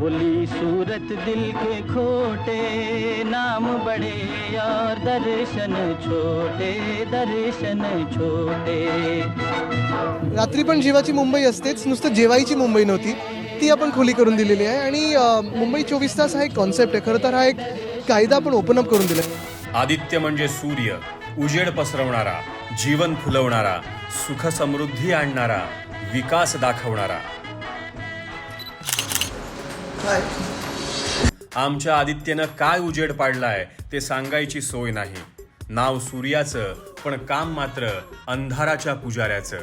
भोली सूरत दिल के खोटे नाम बड़े और दर्शन छोटे दर्शन छोटे। रात्री पण जीवाची मुंबई असतेच नुसतं जेवायची मुंबई नव्हती. ती आपण खुली करून दिलेली आहे आणि मुंबई चोवीस तास हा एक कॉन्सेप्ट आहे. खरं तर हा एक कायदा आपण ओपन अप करून दिला आहे आदित्य म्हणजे सूर्य उजेड पसरवणारा जीवन फुलवणारा सुख समृद्धी आणणारा विकास दाखवणारा. आमच्या आदित्यनं काय उजेड पाडलाय ते सांगायची सोय नाही. नाव सूर्याचं पण काम मात्र अंधाराच्या पुजाऱ्याचं.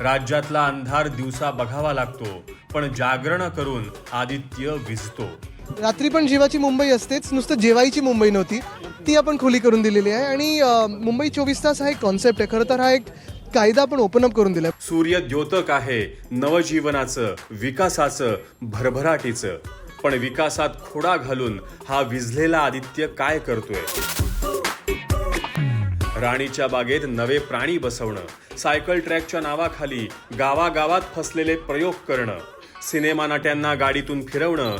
राज्यातला अंधार दिवसा बघावा लागतो पण जागरण करून आदित्य विजतो. रात्री पण जीवाची मुंबई असतेच नुसतं जेवायची मुंबई नव्हती. ती आपण खुली करून दिलेली आहे. आणि अ, मुंबई चोवीस तास हा एक कॉन्सेप्ट आहे. खरं तर हा एक कायदा आपण ओपन अप करून दिला. सूर्य द्योतक आहे नवजीवनाचं विकासाचं भरभराटीचं. पण विकासात खोडा घालून हा विझलेला आदित्य काय करतोय? राणीच्या बागेत नवे प्राणी बसवणं सायकल ट्रॅकच्या नावाखाली गावागावात फसलेले प्रयोग करणं सिनेमा नाट्यांना गाडीतून फिरवणं.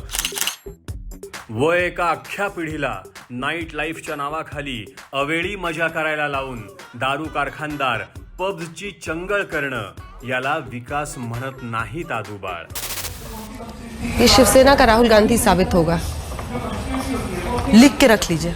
व एका अख्ख्या पिढीला नाईट लाईफच्या नावाखाली अवेळी मजा करायला लावून दारू कारखानदार पबची चंगळ करणं याला विकास म्हणत नाहीत आदुबाळ ये शिवसेना का राहुल गांधी साबित होगा? लिख के रख लीजिए।